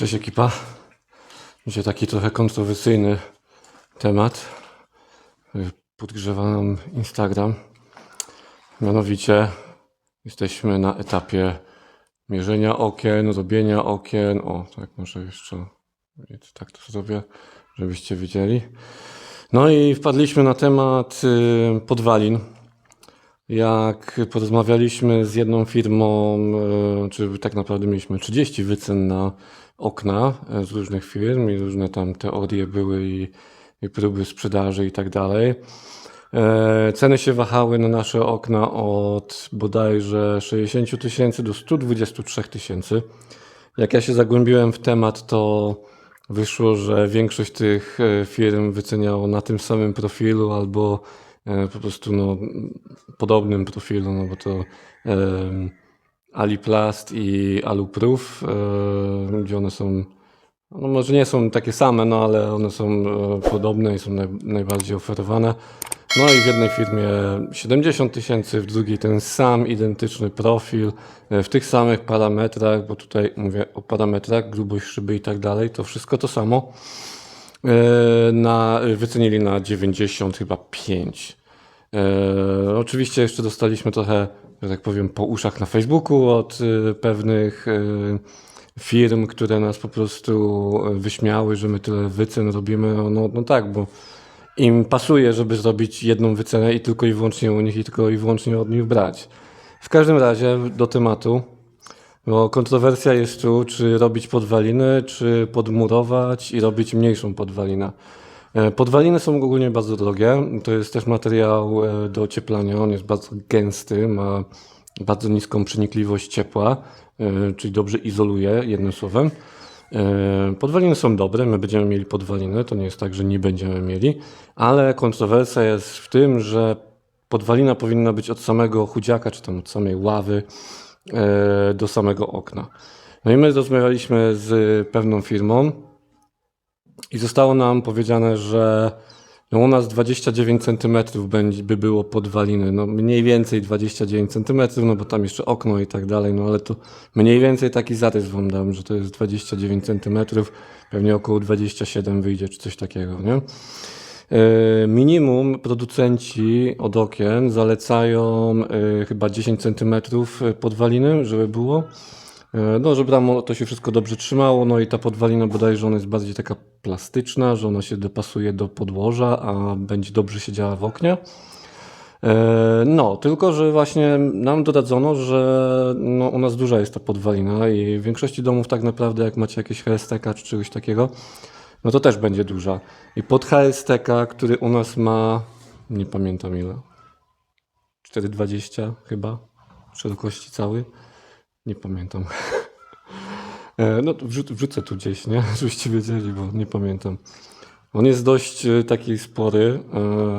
Cześć ekipa. Dzisiaj taki trochę kontrowersyjny temat. Y, Podgrzewa nam Instagram. Mianowicie jesteśmy na etapie mierzenia okien, robienia okien. O, tak może jeszcze tak to zrobię, żebyście wiedzieli. No i wpadliśmy na temat y, podwalin. Jak porozmawialiśmy z jedną firmą, e, czy tak naprawdę mieliśmy 30 wycen na okna e, z różnych firm i różne tam teorie były i, i próby sprzedaży i tak dalej. E, Ceny się wahały na nasze okna od bodajże 60 tysięcy do 123 tysięcy. Jak ja się zagłębiłem w temat, to wyszło, że większość tych e, firm wyceniało na tym samym profilu albo po prostu no, podobnym profilu, no bo to Aliplast i Aluproof, e, gdzie one są, no może nie są takie same, no ale one są e, podobne i są naj, najbardziej oferowane. No i w jednej firmie 70 tysięcy, w drugiej ten sam identyczny profil, e, w tych samych parametrach, bo tutaj mówię o parametrach, grubość szyby i tak dalej, to wszystko to samo. Na, wycenili na 90 chyba 5. E, oczywiście jeszcze dostaliśmy trochę, że tak powiem, po uszach na Facebooku od e, pewnych e, firm, które nas po prostu e, wyśmiały, że my tyle wycen robimy. No, no tak, bo im pasuje, żeby zrobić jedną wycenę i tylko i wyłącznie u nich i tylko i wyłącznie od nich brać. W każdym razie do tematu. Bo kontrowersja jest tu, czy robić podwaliny, czy podmurować i robić mniejszą podwalinę. E, Podwaliny są ogólnie bardzo drogie. To jest też materiał e, do ocieplania. On jest bardzo gęsty, ma bardzo niską przenikliwość ciepła, e, czyli dobrze izoluje, jednym słowem. Podwaliny są dobre, my będziemy mieli podwaliny, to nie jest tak, że nie będziemy mieli, ale kontrowersja jest w tym, że podwalina powinna być od samego chudziaka, czy tam od samej ławy do samego okna. No i my rozmawialiśmy z pewną firmą i zostało nam powiedziane, że no u nas 29 cm będzie, by było podwaliny, no mniej więcej 29 cm, no bo tam jeszcze okno i tak dalej, no ale to mniej więcej taki zarys wam dam, że to jest 29 cm, pewnie około 27 wyjdzie, czy coś takiego, nie? E, Minimum producenci od okien zalecają e, chyba 10 cm podwaliny, żeby było. E, No, żeby tam to się wszystko dobrze trzymało, no i ta podwalina bodajże ona jest bardziej taka plastyczna, że ona się dopasuje do podłoża, a będzie dobrze siedziała w oknie. E, No, tylko że właśnie nam doradzono, że no, u nas duża jest ta podwalina i w większości domów tak naprawdę jak macie jakieś HSTK czy czegoś takiego, no to też będzie duża. I pod HSTK, który u nas ma, nie pamiętam ile, 4,20 chyba, szerokości całej, nie pamiętam. E, No wrzucę tu gdzieś, nie? Żebyście wiedzieli, bo nie pamiętam. On jest dość e, taki spory.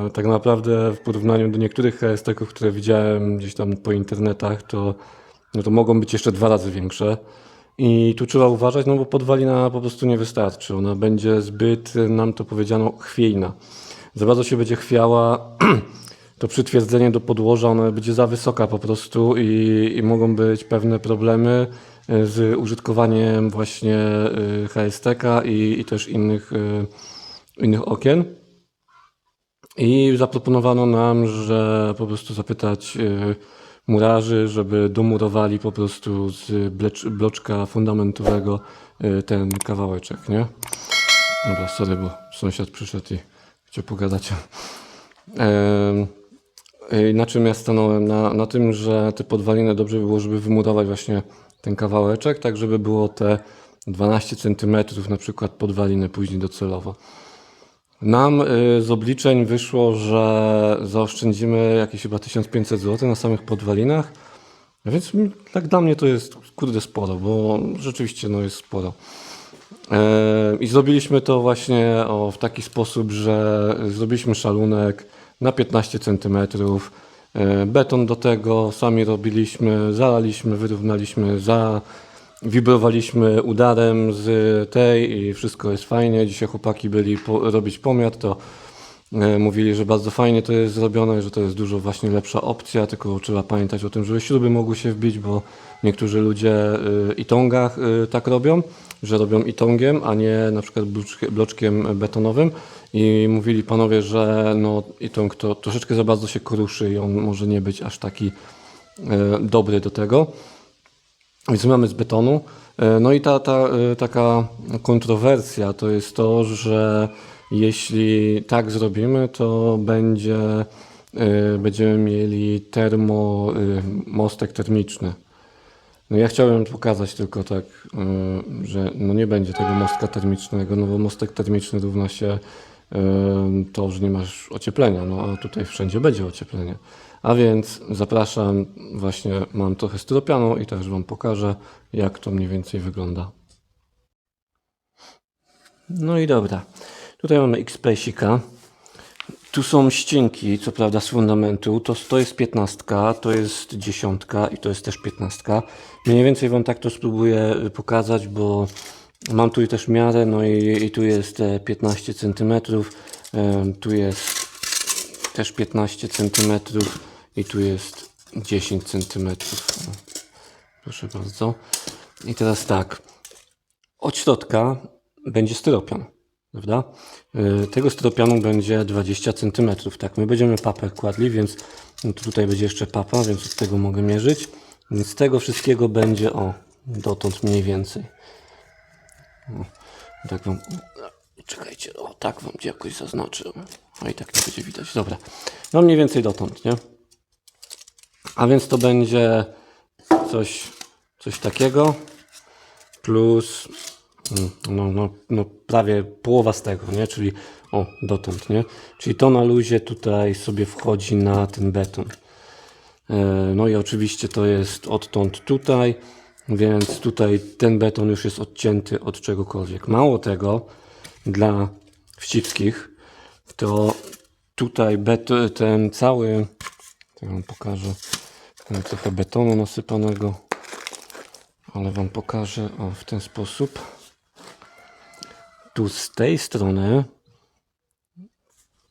e, Tak naprawdę w porównaniu do niektórych HST-ków, które widziałem gdzieś tam po internetach, to, no to mogą być jeszcze dwa razy większe. I tu trzeba uważać, no bo podwalina po prostu nie wystarczy. Ona będzie zbyt, nam to powiedziano, chwiejna. Za bardzo się będzie chwiała, to przytwierdzenie do podłoża, będzie za wysoka po prostu i, i mogą być pewne problemy e, z użytkowaniem właśnie e, HSTK i, i też innych, e, innych okien. I zaproponowano nam, że po prostu zapytać murarzy, żeby domurowali po prostu z bloczka fundamentowego ten kawałeczek, nie? Dobra, sorry, bo sąsiad przyszedł i chciał pogadać. Na czym ja stanąłem? Na, na tym, że te podwaliny dobrze by było, żeby wymurować właśnie ten kawałeczek, tak żeby było te 12 cm na przykład podwaliny później docelowo. Nam y, z obliczeń wyszło, że zaoszczędzimy jakieś chyba 1500 zł na samych podwalinach. Więc tak dla mnie to jest kurde sporo, bo rzeczywiście no, jest sporo. E, I zrobiliśmy to właśnie o, w taki sposób, że zrobiliśmy szalunek na 15 cm, e, beton do tego, sami robiliśmy, zalaliśmy, wyrównaliśmy, za, wibrowaliśmy udarem z tej i wszystko jest fajnie. Dzisiaj chłopaki byli po, robić pomiar, to e, mówili, że bardzo fajnie to jest zrobione, że to jest dużo właśnie lepsza opcja, tylko trzeba pamiętać o tym, żeby śruby mogły się wbić, bo niektórzy ludzie y, i tongach y, tak robią, że robią itongiem, a nie na przykład bloczki- bloczkiem betonowym. I mówili panowie, że no, itong to troszeczkę za bardzo się kruszy i on może nie być aż taki e, dobry do tego. Więc mamy z betonu. E, No i ta, ta e, taka kontrowersja to jest to, że jeśli tak zrobimy, to będzie, będziemy mieli termo, mostek termiczny. No ja chciałem pokazać tylko tak, y, że no nie będzie tego mostka termicznego, no bo mostek termiczny równa się y, to, że nie masz ocieplenia, no a tutaj wszędzie będzie ocieplenie. A więc zapraszam, właśnie mam trochę styropianu i też Wam pokażę, jak to mniej więcej wygląda. No i dobra, tutaj mamy X-Spacika. Tu są ścinki, co prawda z fundamentu. To, to jest 15, to jest 10 i to jest też 15. Mniej więcej Wam tak to spróbuję pokazać, bo mam tu też miarę, no i, i tu jest e, 15 cm, tu jest też 15 cm i tu jest 10 cm. Proszę bardzo. I teraz tak, od środka będzie styropian, prawda? Y, Tego styropianu będzie 20 cm, tak? My będziemy papę kładli, więc tutaj będzie jeszcze papa, więc od tego mogę mierzyć. Więc z tego wszystkiego będzie, o, dotąd mniej więcej. O, tak wam, czekajcie, o, tak wam jakoś zaznaczę. A i tak nie będzie widać, dobra. No mniej więcej dotąd, nie? A więc to będzie coś, coś takiego plus no, no, no prawie połowa z tego, nie? Czyli o, dotąd, nie? Czyli to na luzie tutaj sobie wchodzi na ten beton. E, No i oczywiście to jest odtąd tutaj, więc tutaj ten beton już jest odcięty od czegokolwiek. Mało tego, dla wścibskich, to tutaj beton, ten cały, to wam pokażę, mam trochę betonu nasypanego, ale wam pokażę o, w ten sposób. Tu z tej strony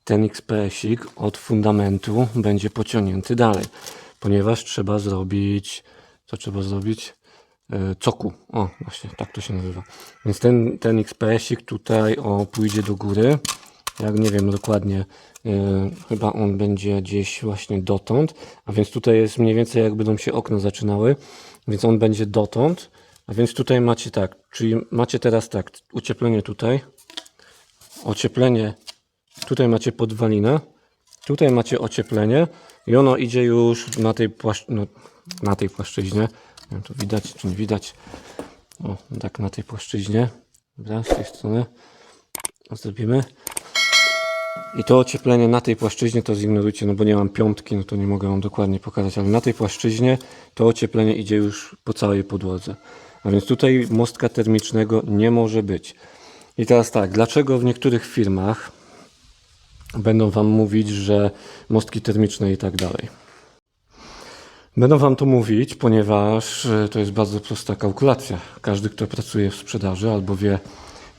ten XPS-ik od fundamentu będzie pociągnięty dalej, ponieważ trzeba zrobić, co trzeba zrobić? E, Coku. O, właśnie, tak to się nazywa. Więc ten, ten XPS-ik tutaj o, pójdzie do góry. Jak nie wiem dokładnie, e, chyba on będzie gdzieś właśnie dotąd. A więc tutaj jest mniej więcej jak będą się okna zaczynały. Więc on będzie dotąd. A więc tutaj macie tak, czyli macie teraz tak, ucieplenie tutaj, ocieplenie Tutaj macie podwalinę, tutaj macie ocieplenie i ono idzie już na tej, płaszcz... no, na tej płaszczyźnie. Nie wiem, to widać czy nie widać. O, tak na tej płaszczyźnie. Dobra, z tej strony zrobimy. I to ocieplenie na tej płaszczyźnie to zignorujcie, no bo nie mam piątki, no to nie mogę wam dokładnie pokazać, ale na tej płaszczyźnie to ocieplenie idzie już po całej podłodze. A więc tutaj mostka termicznego nie może być. I teraz tak, dlaczego w niektórych firmach będą Wam mówić, że mostki termiczne i tak dalej. Będą Wam to mówić, ponieważ e, to jest bardzo prosta kalkulacja. Każdy, kto pracuje w sprzedaży albo wie,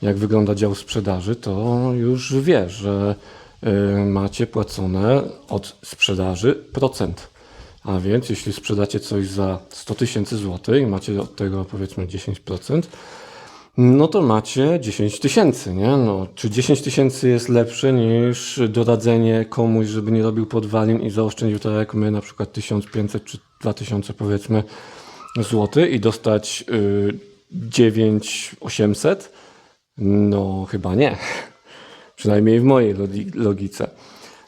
jak wygląda dział sprzedaży, to już wie, że e, macie płacone od sprzedaży procent. A więc jeśli sprzedacie coś za 100 tysięcy złotych i macie od tego powiedzmy 10%, no to macie 10 tysięcy, nie? No, czy 10 tysięcy jest lepsze niż doradzenie komuś, żeby nie robił podwalin i zaoszczędził tak jak my, na przykład 1500 czy 2000 powiedzmy złotych i dostać y, 9800? No chyba nie. Przynajmniej w mojej logice.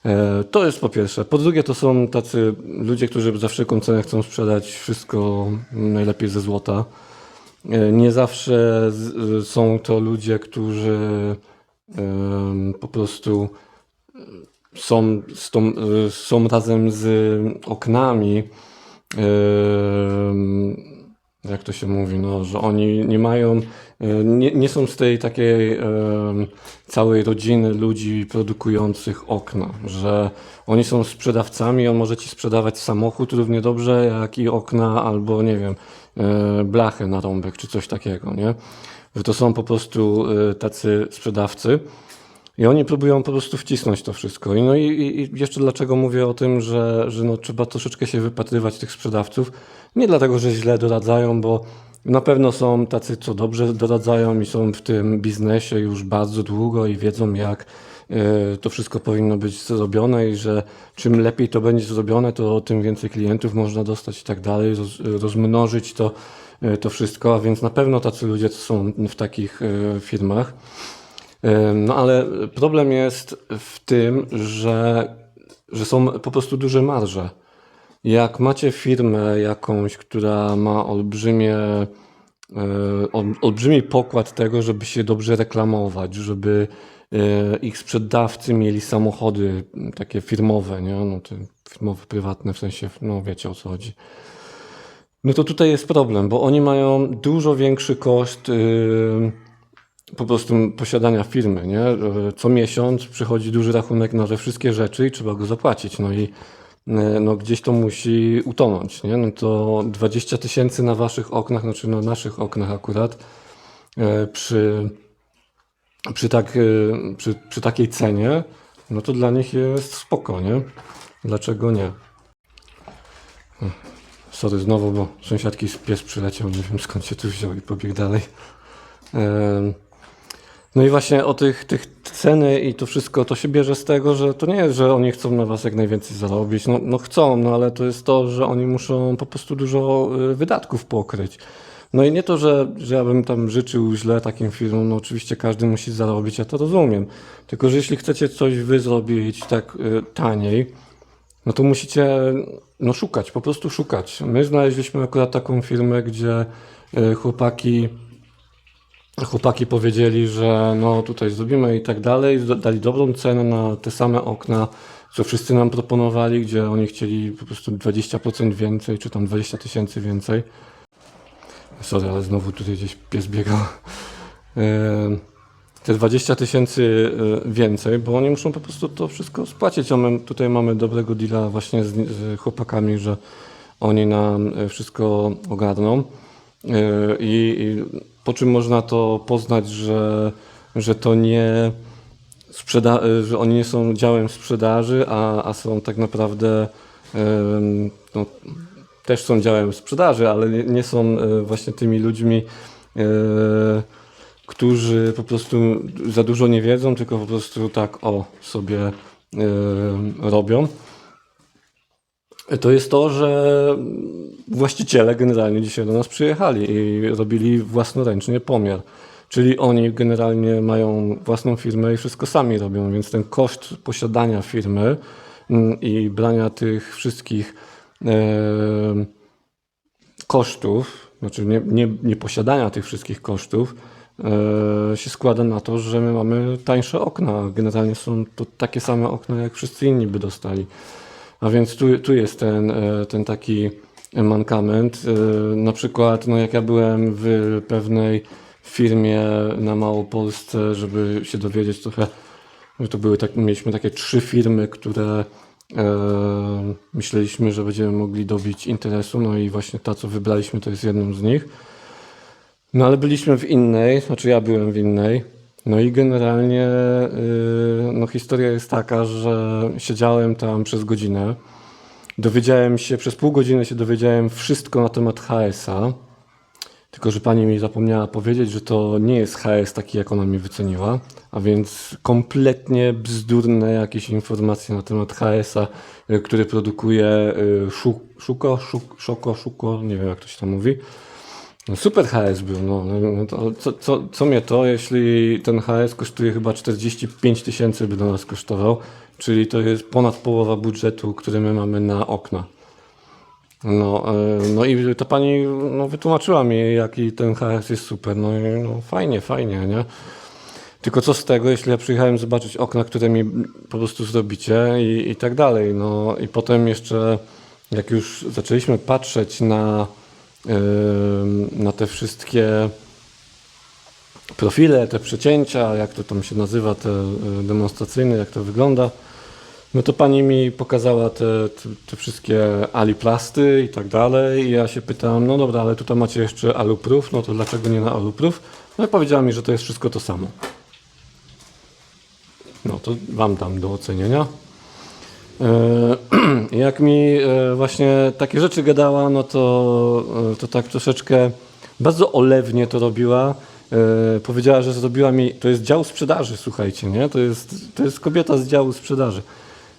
E, To jest po pierwsze. Po drugie, to są tacy ludzie, którzy za wszelką cenę chcą sprzedać wszystko najlepiej ze złota. E, Nie zawsze są to ludzie, którzy po prostu są, z tą, e, są razem z oknami. Jak to się mówi, no, że oni nie mają, e, nie, nie są z tej takiej em, całej rodziny ludzi produkujących okna, że oni są sprzedawcami, on może ci sprzedawać samochód równie dobrze, jak i okna, albo nie wiem, e, blachę na rąbek, czy coś takiego, nie? Że to są po prostu e, tacy sprzedawcy. I oni próbują po prostu wcisnąć to wszystko. I no i i jeszcze dlaczego mówię o tym, że, że no trzeba troszeczkę się wypatrywać tych sprzedawców. Nie dlatego, że źle doradzają, bo Na pewno są tacy, co dobrze doradzają i są w tym biznesie już bardzo długo i wiedzą, jak e, to wszystko powinno być zrobione i że czym lepiej to będzie zrobione, to tym więcej klientów można dostać i tak dalej, roz, rozmnożyć to, e, to wszystko, a więc na pewno tacy ludzie są w takich e, firmach. No ale problem jest w tym, że, że są po prostu duże marże. Jak macie firmę jakąś, która ma olbrzymie, e, ol- olbrzymi pokład tego, żeby się dobrze reklamować, żeby e, ich sprzedawcy mieli samochody takie firmowe, nie? No, te firmowe, prywatne, w sensie, no wiecie o co chodzi. No to tutaj jest problem, bo oni mają dużo większy koszt yy, po prostu posiadania firmy, nie? Yy, Co miesiąc przychodzi duży rachunek na te wszystkie rzeczy i trzeba go zapłacić, no i no gdzieś to musi utonąć, nie? No to 20 tysięcy na waszych oknach, znaczy na naszych oknach akurat, yy, przy, przy, tak, yy, przy, przy takiej cenie, no to dla nich jest spoko, nie? Dlaczego nie? Sorry znowu, bo sąsiadki pies przyleciał, nie wiem skąd się tu wziął i pobiegł dalej. Em, No i właśnie o tych, tych ceny i to wszystko to się bierze z tego, że to nie jest, że oni chcą na was jak najwięcej zarobić. No, no chcą, no ale to jest to, że oni muszą po prostu dużo y, wydatków pokryć. No i nie to, że, że ja bym tam życzył źle takim firmom, no oczywiście każdy musi zarobić, ja to rozumiem. Tylko, że jeśli chcecie coś wy zrobić tak y, taniej, no to musicie no, szukać, po prostu szukać. My znaleźliśmy akurat taką firmę, gdzie y, chłopaki, chłopaki powiedzieli, że no tutaj zrobimy i tak dalej. Dali dobrą cenę na te same okna, co wszyscy nam proponowali, gdzie oni chcieli po prostu 20% więcej, czy tam 20 tysięcy więcej. Sorry, ale znowu tutaj gdzieś pies biegał. Em, te 20 tysięcy y, więcej, bo oni muszą po prostu to wszystko spłacić. A my tutaj mamy dobrego deala właśnie z, z chłopakami, że oni nam y, wszystko ogarną. I, I po czym można to poznać, że, że to nie sprzeda- że oni nie są działem sprzedaży, a, a są tak naprawdę no, też są działem sprzedaży, ale nie, nie są e, właśnie tymi ludźmi, e, którzy po prostu za dużo nie wiedzą, tylko po prostu tak o sobie e, robią. To jest to, że właściciele generalnie dzisiaj do nas przyjechali i robili własnoręcznie pomiar. Czyli oni generalnie mają własną firmę i wszystko sami robią, więc ten koszt posiadania firmy mm, i brania tych wszystkich e, kosztów, znaczy nie, nie, nie posiadania tych wszystkich kosztów, e, się składa na to, że my mamy tańsze okna. Generalnie są to takie same okna, jak wszyscy inni by dostali. A więc tu, tu jest ten, e, ten taki mankament. E, Na przykład, no jak ja byłem w pewnej firmie na Małopolsce, żeby się dowiedzieć trochę, no to były tak, mieliśmy takie trzy firmy, które e, myśleliśmy, że będziemy mogli dobić interesu, no i właśnie ta, co wybraliśmy, to jest jedną z nich. No ale byliśmy w innej, znaczy ja byłem w innej. No i generalnie y, no historia jest taka, że siedziałem tam przez godzinę. Dowiedziałem się, przez pół godziny się dowiedziałem wszystko na temat HS-a. Tylko, że pani mi zapomniała powiedzieć, że to nie jest HS taki, jak ona mi wyceniła, a więc kompletnie bzdurne jakieś informacje na temat HS-a, y, który produkuje y, Szu- Szuko, Szuk, Szoko, Szuko, nie wiem jak to się tam mówi. No super HS był, no. no to, co, co, co mnie to, jeśli ten HS kosztuje chyba 45 tysięcy by do nas kosztował, czyli to jest ponad połowa budżetu, który my mamy na okna. No, e, no i ta pani no, wytłumaczyła mi, jaki ten HS jest super. No, no fajnie, fajnie, nie? Tylko co z tego, jeśli ja przyjechałem zobaczyć okna, które mi po prostu zrobicie i, i tak dalej. No i potem jeszcze, jak już zaczęliśmy patrzeć na, na te wszystkie profile, te przecięcia, jak to tam się nazywa, te e, demonstracyjne, jak to wygląda, no to pani mi pokazała te, te, te wszystkie aliplasty i tak dalej i ja się pytałem, no dobra, ale tutaj macie jeszcze aluproof, no to dlaczego nie na aluproof? No i powiedziała mi, że to jest wszystko to samo. No to wam dam do ocenienia. E, Jak mi e, właśnie takie rzeczy gadała, no to, e, to tak troszeczkę Bardzo olewnie to robiła. E, powiedziała, że zrobiła mi, to jest dział sprzedaży, słuchajcie, nie? To jest, to jest kobieta z działu sprzedaży.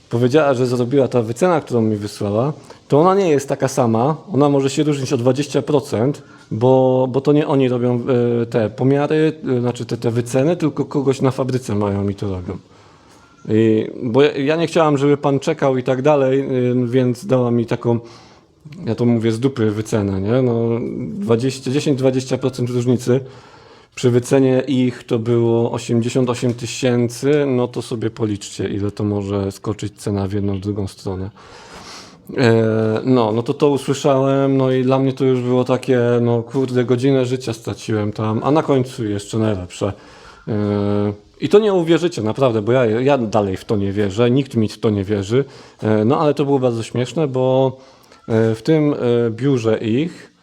Powiedziała, że zrobiła ta wycena, którą mi wysłała, to ona nie jest taka sama. Ona może się różnić o 20%, bo, bo to nie oni robią te pomiary, znaczy te, te wyceny, tylko kogoś na fabryce mają i to robią. I, bo ja, nie chciałam, żeby pan czekał i tak dalej, y, więc dała mi taką, ja to mówię z dupy wycenę, nie? No 20, 10-20% różnicy. Przy wycenie ich to było 88 tysięcy, no to sobie policzcie, ile to może skoczyć cena w jedną, w drugą stronę. E, No, no to to usłyszałem, no i dla mnie to już było takie, no kurde, godzinę życia straciłem tam, a na końcu jeszcze najlepsze. I to nie uwierzycie, naprawdę, bo ja, ja dalej w to nie wierzę, nikt mi w to nie wierzy. E, No ale to było bardzo śmieszne, bo e, w tym e, biurze ich,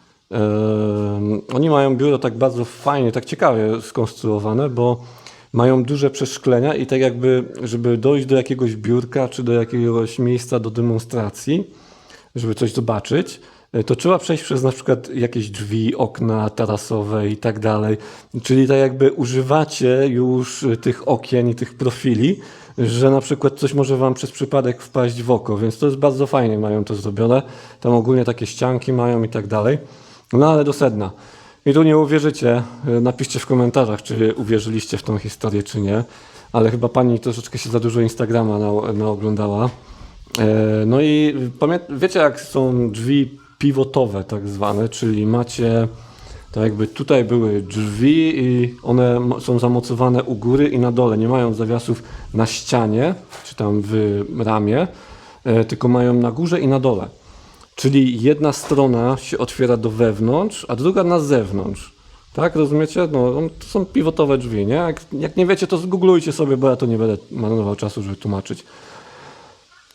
oni mają biuro tak bardzo fajnie, tak ciekawie skonstruowane, bo mają duże przeszklenia i tak jakby, żeby dojść do jakiegoś biurka czy do jakiegoś miejsca do demonstracji, żeby coś zobaczyć, to trzeba przejść przez na przykład jakieś drzwi, okna tarasowe i tak dalej. Czyli tak jakby używacie już tych okien i tych profili, że na przykład coś może wam przez przypadek wpaść w oko, więc to jest bardzo fajnie mają to zrobione. Tam ogólnie takie ścianki mają i tak dalej. No ale do sedna. I tu nie uwierzycie, napiszcie w komentarzach, czy uwierzyliście w tą historię, czy nie. Ale chyba pani troszeczkę się za dużo Instagrama na, naoglądała. E, No i wiecie, jak są drzwi pivotowe, tak zwane, czyli macie, tak jakby tutaj były drzwi i one są zamocowane u góry i na dole. Nie mają zawiasów na ścianie, czy tam w ramie, e, tylko mają na górze i na dole. Czyli jedna strona się otwiera do wewnątrz, a druga na zewnątrz. Tak, rozumiecie? No, to są pivotowe drzwi, nie? Jak, jak nie wiecie, to zgooglujcie sobie, bo ja to nie będę marnował czasu, żeby tłumaczyć.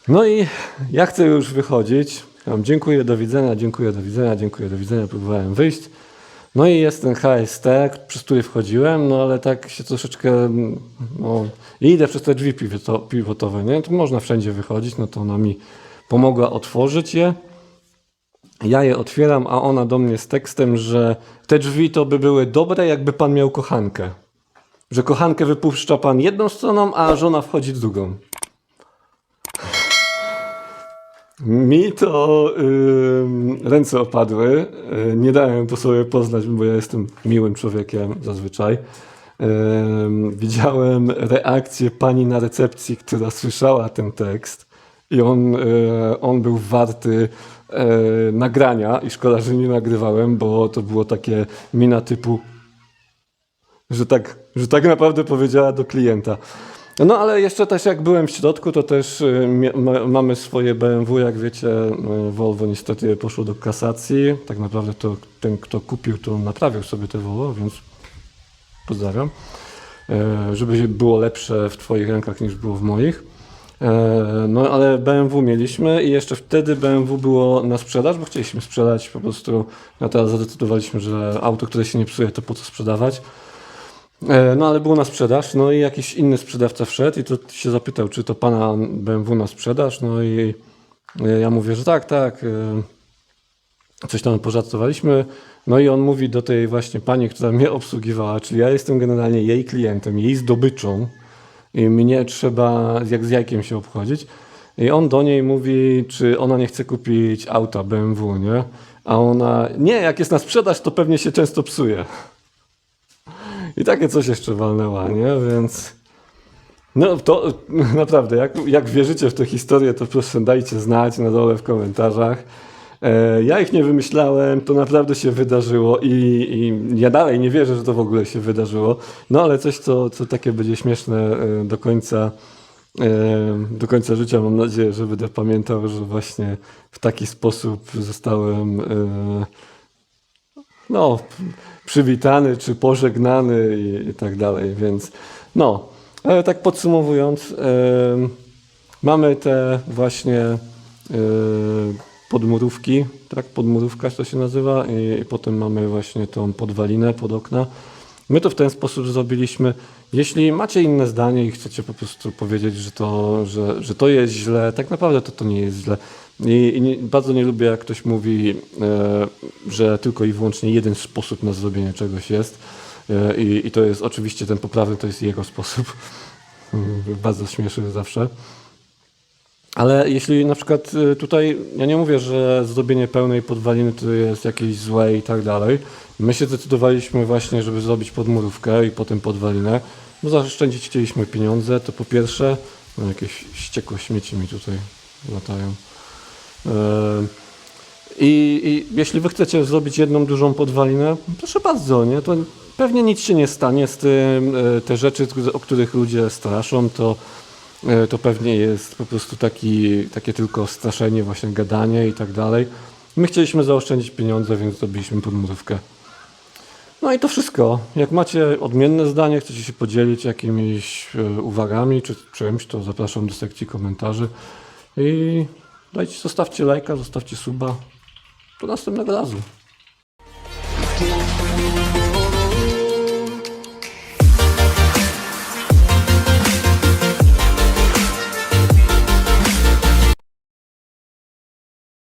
No i ja chcę już wychodzić. Wam dziękuję, do widzenia, dziękuję, do widzenia, dziękuję, do widzenia. Próbowałem wyjść. No i jest ten HST, przez który wchodziłem, no ale tak się troszeczkę, no, idę przez te drzwi pivoto- pivotowe, nie? To można wszędzie wychodzić, no to ona mi pomogła otworzyć je. Ja je otwieram, a ona do mnie z tekstem, że te drzwi to by były dobre, jakby pan miał kochankę. Że kochankę wypuszcza pan jedną stroną, a żona wchodzi drugą. Mi to ym, ręce opadły. Y, nie dałem to sobie poznać, bo ja jestem miłym człowiekiem zazwyczaj. Ym, widziałem reakcję pani na recepcji, która słyszała ten tekst i on, y, on był warty y, nagrania i szkoda, że nie nagrywałem, bo to było takie mina typu że tak, że tak naprawdę powiedziała do klienta. No ale jeszcze też jak byłem w środku, to też y, mamy swoje BMW, jak wiecie, y, Volvo niestety poszło do kasacji. Tak naprawdę to ten, kto kupił, to naprawił sobie te Volvo, więc pozdrawiam. E, Żeby było lepsze w Twoich rękach niż było w moich. E, No ale BMW mieliśmy i jeszcze wtedy BMW było na sprzedaż, bo chcieliśmy sprzedać po prostu, a teraz zadecydowaliśmy, że auto, które się nie psuje, to po co sprzedawać. E, No ale było na sprzedaż, no i jakiś inny sprzedawca wszedł i to się zapytał, czy to pana BMW na sprzedaż, no i e, ja mówię, że tak, tak. e, Coś tam pożartowaliśmy, no i on mówi do tej właśnie pani, która mnie obsługiwała, czyli ja jestem generalnie jej klientem, jej zdobyczą i mnie trzeba jak z jajkiem się obchodzić. I on do niej mówi, czy ona nie chce kupić auta BMW, nie? A ona, nie, jak jest na sprzedaż, to pewnie się często psuje. I takie coś jeszcze walnęła, nie? Więc. No to naprawdę, jak, jak wierzycie w tę historię, to proszę dajcie znać na dole w komentarzach. E, ja ich nie wymyślałem, to naprawdę się wydarzyło i, i ja dalej nie wierzę, że to w ogóle się wydarzyło. No ale coś, co, co takie będzie śmieszne e, do końca, e, do końca życia. Mam nadzieję, że będę pamiętał, że właśnie w taki sposób zostałem. E, no, przywitany czy pożegnany i, i tak dalej, więc no, ale tak podsumowując, mamy te właśnie e, podmurówki, tak, podmurówka to się nazywa i, i potem mamy właśnie tą podwalinę pod okna. My to w ten sposób zrobiliśmy. Jeśli macie inne zdanie i chcecie po prostu powiedzieć, że to, że, że to jest źle, tak naprawdę to to nie jest źle. I, i nie, bardzo nie lubię, jak ktoś mówi, e, że tylko i wyłącznie jeden sposób na zrobienie czegoś jest. E, i, I to jest oczywiście ten poprawny, to jest jego sposób. Bardzo śmieszy zawsze. Ale jeśli na przykład y, tutaj, ja nie mówię, że zrobienie pełnej podwaliny to jest jakieś złe i tak dalej. My się zdecydowaliśmy właśnie, żeby zrobić podmurówkę i potem podwalinę. Bo zaoszczędzić chcieliśmy pieniądze, to po pierwsze, no jakieś ściekłe śmieci mi tutaj latają. Yy, I, I jeśli wy chcecie zrobić jedną dużą podwalinę, proszę bardzo, nie? To pewnie nic się nie stanie z tym. Yy, Te rzeczy, o których ludzie straszą, to E, to pewnie jest po prostu taki, takie tylko straszenie, właśnie gadanie i tak dalej. My chcieliśmy zaoszczędzić pieniądze, więc zrobiliśmy podmurówkę. No i to wszystko. Jak macie odmienne zdanie, chcecie się podzielić jakimiś e, uwagami czy czymś, to zapraszam do sekcji komentarzy i dajcie, zostawcie lajka, zostawcie suba. Do następnego razu.